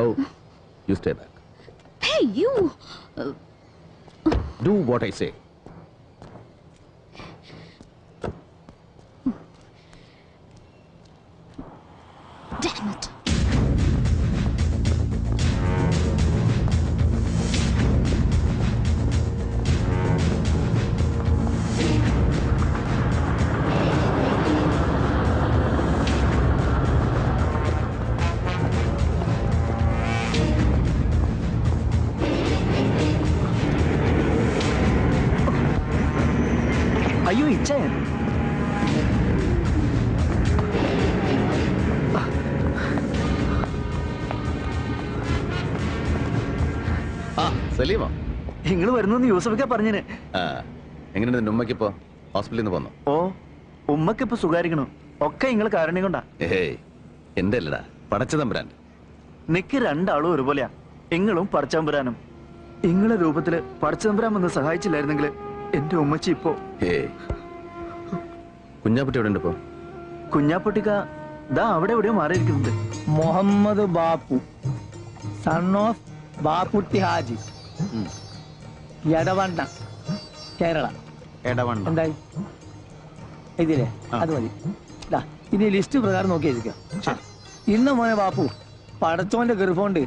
No, you stay back. Hey, you! Do what I say. ആ സലീമോ. നിങ്ങൾ വരുന്നെന്ന് യൂസഫൊക്കെ പറഞ്ഞിന്. ആ എങ്ങനെയുണ്ട് നിന്റെ ഉമ്മക്കിപ്പോ ഹോസ്പിറ്റലിൽ നിന്ന് പോന്നു? ഓ ഉമ്മക്കിപ്പോ സുഖാരിക്കണു ഒക്കെ നിങ്ങൾ കാരണം കൊണ്ടാ. ഏയ് എന്റെ അല്ലടാ. പടച്ച നിക്ക് രണ്ടാളും ഒരുപോലെയാ. നിങ്ങളും പടച്ചതമ്പുരാനും നിങ്ങളെ രൂപത്തിൽ പടച്ചതമ്പുരാൻ വന്ന് സഹായിച്ചില്ലായിരുന്നെങ്കിൽ എന്റെ ഉമ്മച്ചി ഇപ്പോ ഏയ് കുഞ്ഞാപ്പട്ടി എവിടെ ഉണ്ട് ഇപ്പോ? കുഞ്ഞാപ്പൊട്ടിക്ക ദാ അവിടെ എവിടെയോ മാറിയിരിക്കുന്നുണ്ട്. Muhammad Bappu son of Bapputty Haji. Edavanna Kerala. Edavanna. എന്തായി? ഇതിലേ അത് മതി. ദാ, ഇനി ലിസ്റ്റ് പ്രകാരം നോക്കിയിരിക്കാം എഴുതിക്കാം ഇന്ന മോനെ ബാപ്പു പടച്ചോന്റെ ഗർഭമുണ്ട്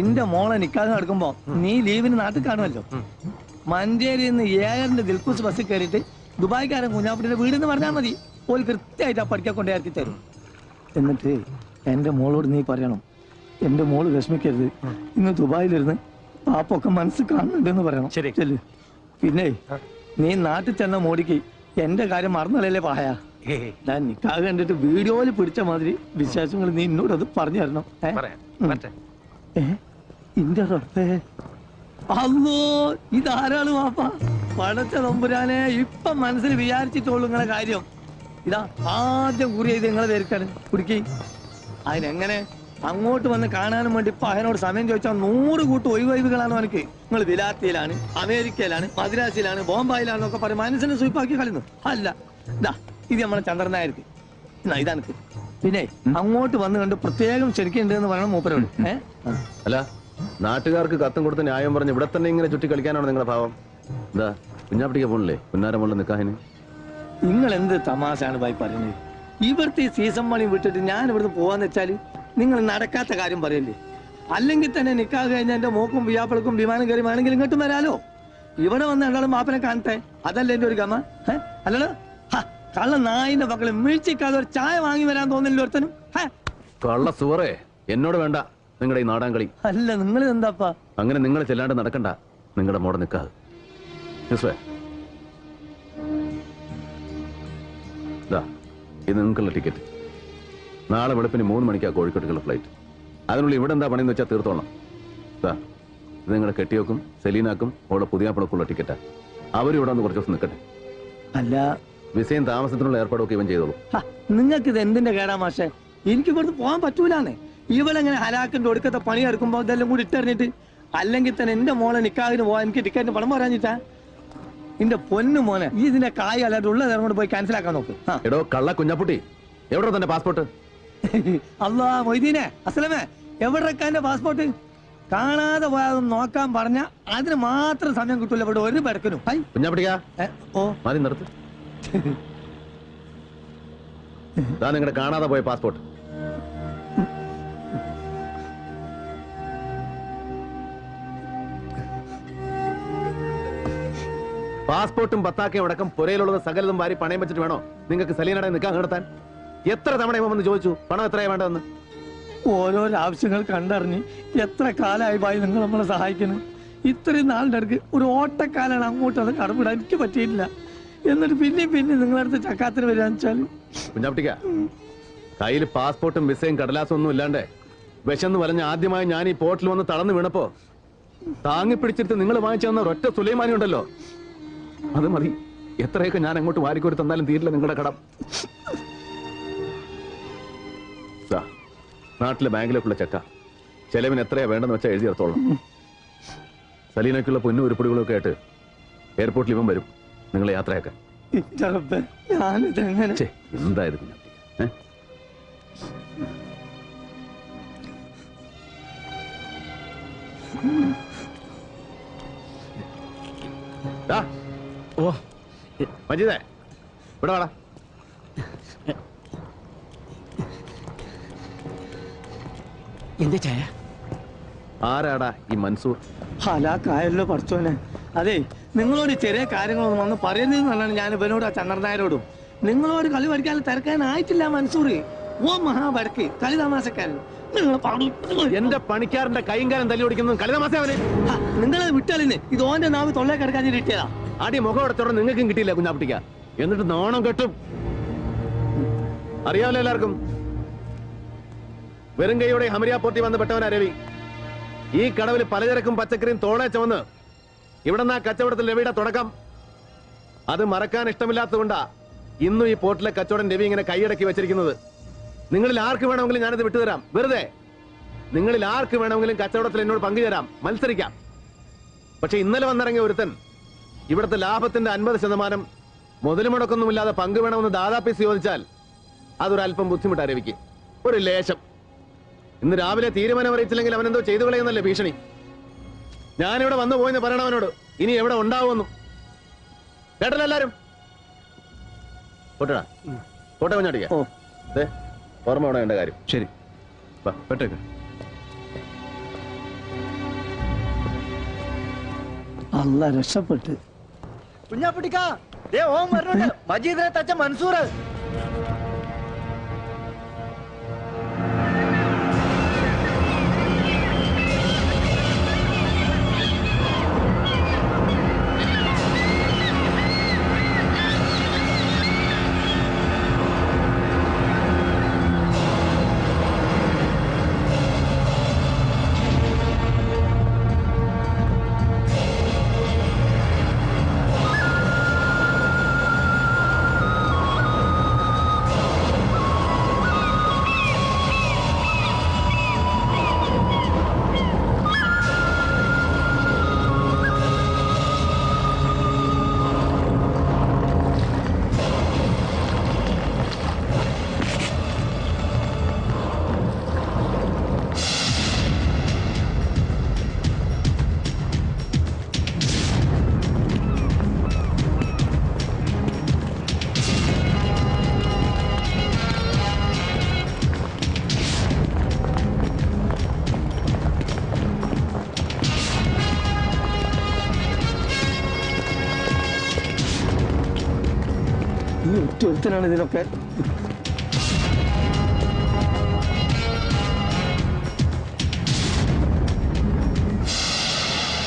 ഇന്റെ മോളെ നിക്കാതെ നടക്കുമ്പോ നീ ലീവിന് നാട്ടിൽ കാണുമല്ലോ. മഞ്ചേരിയിൽ നിന്ന് ഏഴറിന്റെ ദിൽക്കുസ് ബസ്സിൽ കയറിയിട്ട് ദുബായ്ക്കാരൻ കുഞ്ഞാപ്പുട്ടിയുടെ വീടെന്ന് പറഞ്ഞാൽ മതി. ഓൽ കൃത്യമായിട്ട് ആ പഠിക്കാൻ കൊണ്ടേ ഇറക്കി തരും എന്നിട്ട് എന്റെ മോളോട് നീ പറയണം. എന്റെ മോൾ വിഷമിക്കരുത്. ഇന്ന് ദുബായിലിരുന്ന് പാപ്പൊക്കെ മനസ്സ് കാണുന്നുണ്ടെന്ന് പറയണം. ശരി. ചെല്ല്. പിന്നെ നീ നാട്ടിൽ ചെന്ന മോടിക്ക് എന്റെ കാര്യം മറന്നല്ലേ പായ? ഞാൻ നിക്കാതെ കണ്ടിട്ട് വീഡിയോയിൽ പിടിച്ച മാതിരി വിശേഷങ്ങൾ നീ എന്നോട് അത് പറഞ്ഞു തരണം. ഏ? ഇന്റെ റബ്ബേ. അല്ലോ ഇതാരാണ് വാപ്പ? പടച്ച തമ്പുരാനെ ഇപ്പൊ മനസ്സിൽ വിചാരിച്ചിട്ടുള്ളൂ നിങ്ങളെ കാര്യം. ഇതാ ആദ്യം കുറി ചെയ്ത് നിങ്ങളെ പേരിട്ടാണ്. കുടുക്കി. അതിനെങ്ങനെ അങ്ങോട്ട് വന്ന് കാണാനും വേണ്ടി ഇപ്പൊ അതിനോട് സമയം ചോദിച്ചാൽ നൂറ് കൂട്ട് ഒഴിവൊഴിവുകളാണ് അവനക്ക്. നിങ്ങൾ വിലാത്തിയിലാണ് അമേരിക്കയിലാണ് മദ്രാസിലാണ് ബോംബായിലാണെന്നൊക്കെ പറയും മനസ്സിനെ സ്വീപ്പാക്കി കളയുന്നു. അല്ല ഇതാ ഇത് നമ്മളെ ചന്ദ്രനായർക്ക് ഇതാണ് ഇതാനക്ക് പിന്നെ അങ്ങോട്ട് വന്ന് കണ്ട് പ്രത്യേകം ക്ഷണിക്കുന്നുണ്ട് എന്ന് പറയണം മൂപ്പരോട്. ഏഹ് അല്ല നാട്ടുകാർക്ക് കത്തും കൊടുത്ത് ന്യായം പറഞ്ഞ് ഇവിടെ തന്നെ ഇങ്ങനെ ചുറ്റി കളിക്കാനാണ് നിങ്ങളുടെ ഭാവം. എന്താ കുഞ്ഞാപ്പിട്ടിക്ക് പോണില്ലേ പുന്നാരം പോലെ നിൽക്കാഹിന് നിങ്ങൾ എന്ത് തമാശയാണ് ഭായി പറയുന്നത് ഇവിടുത്തെ ഈ സീസൺ മണി വിട്ടിട്ട് ഞാൻ ഇവിടുന്ന് പോവാന്ന് വെച്ചാൽ നിങ്ങൾ നടക്കാത്ത കാര്യം പറയല്ലേ? അല്ലെങ്കിൽ തന്നെ നിക്കാഹ് കഴിഞ്ഞ എന്റെ മോക്കും വിയാപ്പിളക്കും വിമാനം കയറി വേണമെങ്കിൽ ഇങ്ങോട്ടും വരാലോ? ഇവിടെ വന്ന രണ്ടാളും മാപ്പിനെ കാണത്തെ അതല്ലേ എന്റെ ഒരു ഗമ? ഏ? ഹ, കള്ള നായിന്റെ മക്കളെ മിഴിച്ചിക്കാതെ ഒരു ചായ വാങ്ങി വരാൻ തോന്നില്ല ഒരുത്തനും. ഹ, കള്ള സുവറേ എന്നോട് വേണ്ട. നിങ്ങളുടെ ഈ നാടാൻ കളി. അല്ല നിങ്ങൾ എന്താപ്പാ അങ്ങനെ നിങ്ങൾ ചെല്ലാണ്ട് നടക്കണ്ട. നിങ്ങളുടെ മോടെ നിൽക്കാതെ ഇത് നിങ്ങൾക്കുള്ള ടിക്കറ്റ്. നാളെ വെളുപ്പിന് മൂന്ന് മണിക്കാ കോഴിക്കോട്ടേക്കുള്ള ഫ്ലൈറ്റ് അതിനുള്ളിൽ ഇവിടെ എന്താ പണിയെന്ന് വെച്ചാൽ തീർത്തോളാം ഇതാ ഇത് നിങ്ങളുടെ കെട്ടിയോക്കും സെലീനാക്കും അവളുടെ പുതിയ പണക്കുള്ള ടിക്കറ്റാ. അവരും ഇവിടെ ഒന്ന് കുറച്ച് ദിവസം നിൽക്കട്ടെ. അല്ല. വിസയും താമസത്തിനുള്ള ഏർപ്പാടൊക്കെ ഇവൻ ചെയ്തോളൂ. നിങ്ങൾക്ക് ഇത് എന്തിന്റെ കേടാ മാഷെ? എനിക്ക് ഇവിടുന്ന് പോകാൻ പറ്റൂലാന്നേ. ഇവളെങ്ങനെ ഹലാക്കിന്റെ ഒടുക്കത്തെ പണി എടുക്കുമ്പോ ഇതെല്ലാം കൂടി ഇട്ടറിഞ്ഞിട്ട് അല്ലെങ്കിൽ തന്നെ എന്റെ മോളെ നിക്കാതിന് പോവാൻ എനിക്ക് ടിക്കറ്റിന് പണം പറയാഞ്ഞിട്ടാ? എന്റെ പൊന്നു മോനെ ഈ ഇതിന്റെ കായ് ഉള്ള നേരം കൊണ്ട് പോയി ക്യാൻസൽ ആക്കാൻ നോക്ക്. എടോ കള്ള കുഞ്ഞാപ്പുട്ടി എവിടെ തന്റെ പാസ്പോർട്ട് അല്ലാ മൊയ്തീനെ അസലമേ എവിടെ എന്റെ പാസ്പോർട്ട് കാണാതെ പോയാതൊന്നും നോക്കാൻ പറഞ്ഞ അതിന് മാത്രം സമയം കിട്ടൂല ഇവിടെ ഒരു പെടക്കനും ഓ. മതി നിർത്ത്. നിങ്ങളുടെ കാണാതെ പോയ പാസ്പോർട്ട് പാസ്പോർട്ടും പത്താക്കയും അടക്കം പുരയിലുള്ളത് സകലതും വാരി പണയം വെച്ചിട്ട് വേണോ? നിങ്ങൾക്ക് സലീനടെ നിൽക്കാൻ കണ്ടെത്താൻ? എത്ര തവണ ഇവൻ ചോദിച്ചു? പണം എത്രയാ വേണ്ടതെന്ന്? ഓരോരോ ആവശ്യങ്ങൾ കണ്ടറിഞ്ഞ് എത്ര കാലമായി ഭായി നിങ്ങൾ നമ്മളെ സഹായിക്കുന്നു? ഇത്രയും നാളിന്റെ അടുക്ക് ഒരു ഓട്ടക്കാലാണ് അങ്ങോട്ട് അത് കടമിടാൻ എനിക്ക് പറ്റിയില്ല എന്നിട്ട് പിന്നെയും പിന്നെയും നിങ്ങളടുത്ത് ചക്കാത്തിന് വരാൻ വെച്ചാൽ കുഞ്ഞാപ്പട്ടിക്ക കയ്യിൽ പാസ്പോർട്ടും വിസയും കടലാസും ഒന്നും ഇല്ലാണ്ട്. വിശന്ന് വലഞ്ഞ ആദ്യമായി ഞാൻ ഈ പോർട്ടിൽ വന്ന് തളർന്നു വീണപ്പോ താങ്ങി പിടിച്ചിട്ട് നിങ്ങൾ വാങ്ങിച്ചു തന്ന ഒറ്റ സുലൈമാനി ഉണ്ടല്ലോ. അത് മതി. എത്രയൊക്കെ ഞാൻ അങ്ങോട്ട് വാരിക്കോരി തന്നാലും തീരില്ല നിങ്ങളുടെ കടം. നാട്ടിലെ ബാങ്കിലേക്കുള്ള ചെക്ക ചെലവിന് എത്രയാ വേണ്ടെന്ന് വെച്ചാൽ എഴുതി എടുത്തോളാം. സലീനയ്ക്കുള്ള പൊന്നും ഉരുപ്പടികളൊക്കെ ആയിട്ട് എയർപോർട്ടിൽ ഇവൻ വരും. നിങ്ങളെ യാത്രയാക്കാൻ. എന്തായിരുന്നു ഞാനിതെങ്ങനെ? ഓ മജീദേ ഇവിടെ വാടാ. എന്താ ചായ? ആരാടാ ഈ മൻസൂർ? ഹലാക്കായല്ലോ പഠിച്ചോനെ അതെ നിങ്ങളോട് ചെറിയ കാര്യങ്ങളൊന്നും വന്ന് പറയുന്നതെന്നാണ് ഞാൻ ഇവനോട് ആ ചന്ദ്രനായരോടും നിങ്ങളോട് കളി പഠിക്കാൻ തിരക്കാനായിട്ടില്ല മൻസൂർ. ഓ മഹാപടക്ക് കളി തമാശക്കാരൻ നിങ്ങൾ പാടു. എന്റെ പണിക്കാരന്റെ കൈയും കാലം തല്ലി ഓടിക്കുന്നത് കളിതമാസേ അവന്. നിങ്ങളെ വിട്ടാലിന് ഇത് ഓന്റെ നാവ് തൊള്ളേ കിടക്കാൻ കിട്ടിയതാ ആടി മുഖം എടുത്തോടെ നിങ്ങൾക്കും കിട്ടിയില്ല കുഞ്ഞാപ്പിട്ടിക്ക. എന്നിട്ട് നാണം കെട്ടും. അറിയാമല്ലോ എല്ലാവർക്കും. വെറും കൈയോടെ പോർട്ടി വന്ന് പെട്ടവനാ രവി. ഈ കടവിൽ പലചരക്കും പച്ചക്കറിയും തോളെ ചുമന്ന് ഇവിടെ നിന്ന് കച്ചവടത്തിൽ രവിയുടെ തുടക്കം. അത് മറക്കാൻ ഇഷ്ടമില്ലാത്തതുകൊണ്ടാ ഇന്നും ഈ പോർട്ടിലെ കച്ചവടം രവി ഇങ്ങനെ കൈയടക്കി വെച്ചിരിക്കുന്നത്. നിങ്ങളിൽ ആർക്ക് വേണമെങ്കിലും ഞാനത് വിട്ടുതരാം. വെറുതെ. നിങ്ങളിൽ ആർക്ക് വേണമെങ്കിലും കച്ചവടത്തിൽ എന്നോട് പങ്കുചേരാം. മത്സരിക്കാം. പക്ഷെ ഇന്നലെ വന്നിറങ്ങിയ ഒരുത്തൻ ഇവിടുത്തെ ലാഭത്തിന്റെ അൻപത് ശതമാനം മുതൽ മുടക്കൊന്നുമില്ലാതെ പങ്ക് വേണമെന്ന് ദാദാപ്പീസ് ചോദിച്ചാൽ അതൊരല്പം ബുദ്ധിമുട്ടാ രവിക്ക്. ഒരു ലേശം. ഇന്ന് രാവിലെ തീരുമാനം അറിയിച്ചില്ലെങ്കിൽ അവൻ എന്തോ ചെയ്തു കളയുന്നല്ലേ ഭീഷണി. ഞാനിവിടെ വന്നു പോയെന്ന് പറയണവനോട് ഇനി എവിടെ ഉണ്ടാവുമെന്നും. കേട്ടല്ലോ എല്ലാരും? പോട്ടടാ. പോട്ടെ കുഞ്ഞാട്ടിക്ക. ദേ, ഓർമ്മ വേണം എന്റെ കാര്യം? ശരി. വാ, പെട്ടേക്ക്. അല്ല രക്ഷപ്പെട്ട്. കുഞ്ഞാപ്പിട്ടിക്ക ദേ ഓം വരുന്നുണ്ട് മജീദിനെ തച്ച മൻസൂർ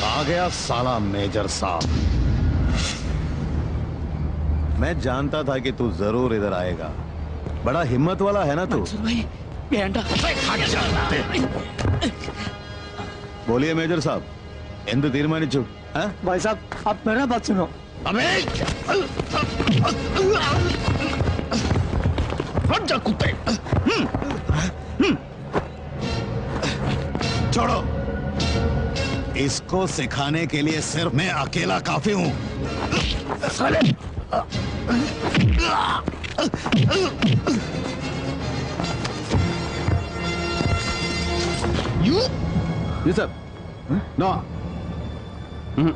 आ गया साला मेजर साहब। मैं जानता था कि तू ज़रूर इधर आएगा। बड़ा हिम्मत वाला है ना तू? बोलिए मेजर साहब इंद तीर्मानिचु भाई साहब आप मेरा बात सुनो। हट जा कुत्ते हम्म। हम्म। छोड़ो। इसको सिखाने के लिए सिर्फ़ मैं अकेला काफ़ी हूँ। साले। यू जी सर नो हम्म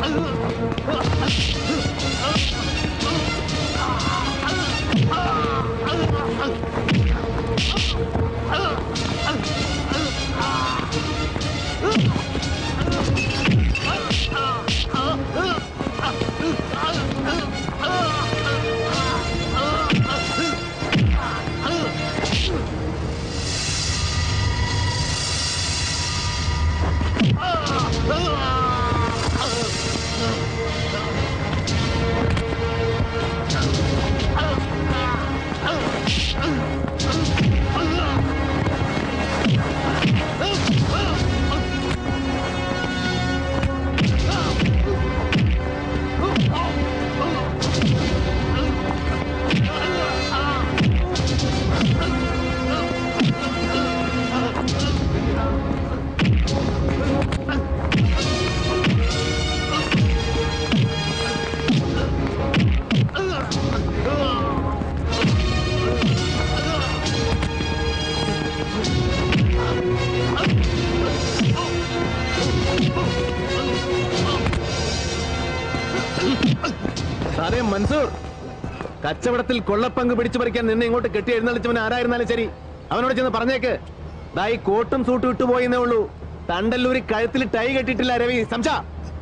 Oh! സാറേ മൻസൂർ കച്ചവടത്തിൽ കൊള്ളപ്പങ്ക് പിടിച്ചു പറിക്കാൻ നിന്നെ ഇങ്ങോട്ട് കെട്ടി എഴുന്നള്ളിച്ചവൻ ആരായിരുന്നാലും ശരി അവനോട് ചെന്ന് പറഞ്ഞേക്ക് ദാ ഈ കോട്ടും സൂട്ടും ഇട്ടു പോയിന്നേ ഉള്ളൂ തണ്ടല്ലൂരി കഴുത്തിൽ ടൈ കെട്ടിയിട്ടില്ല രവി സംശ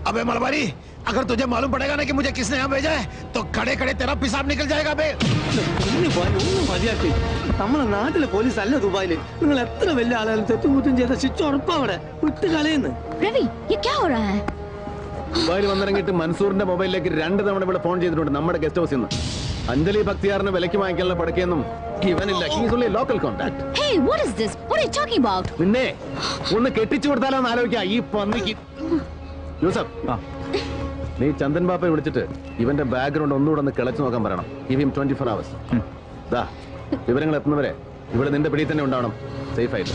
अबे मलबारी अगर तुझे मालूम पड़ेगा ना कि मुझे किसने यहाँ भेजा है तो खड़े खड़े तेरा पिसाब निकल जाएगा बे ഒന്ന് പോയി, ഒന്ന് മതിയാക്കി നമ്മളെ നാട്ടിലെ പോലീസ് അല്ല ദുബായില് നിങ്ങൾ എത്ര വലിയ ആളായാലും തെറ്റും കുറ്റം ചെയ്ത ശിക്ഷ ഉറപ്പാ അവിടെ വിട്ട് കളയുന്നു रवि ये क्या हो रहा है ദുബായിൽ വന്നിറങ്ങിയിട്ട് മൻസൂറിന്റെ മൊബൈലിലേക്ക് രണ്ട് തവണ ഇവിടെ ഫോൺ ചെയ്തിട്ടുണ്ട് നമ്മുടെ ഗസ്റ്റ് ഹൗസിൽ നിന്ന്. അഞ്ജലി ഭക്തിയാറിന് വിലക്ക് വാങ്ങിക്കാനുള്ള പടക്കൊന്നും ഇവനില്ല. He's local contact Hey, what is this? What are you talking about? നിന്നെ ഒന്ന് കെട്ടിച്ചു കൊടുത്താലോ എന്ന് ആലോചിക്കാം. ഈ പന്നിക്ക്. യൂസഫ് നീ ചന്ദൻ ബാപ്പയെ വിളിച്ചിട്ട് ഇവന്റെ ബാക്ക്ഗ്രൗണ്ട് ഒന്നുകൂടെ ഒന്ന് കിളച്ചു നോക്കാൻ പറയണം. ഇവയും ട്വന്റി ഫോർ അവേഴ്സ് ദാ വിവരങ്ങൾ എത്തുന്നവരെ ഇവിടെ നിന്റെ പിടിയിൽ തന്നെ ഉണ്ടാവണം. സേഫ് ആയിട്ട്.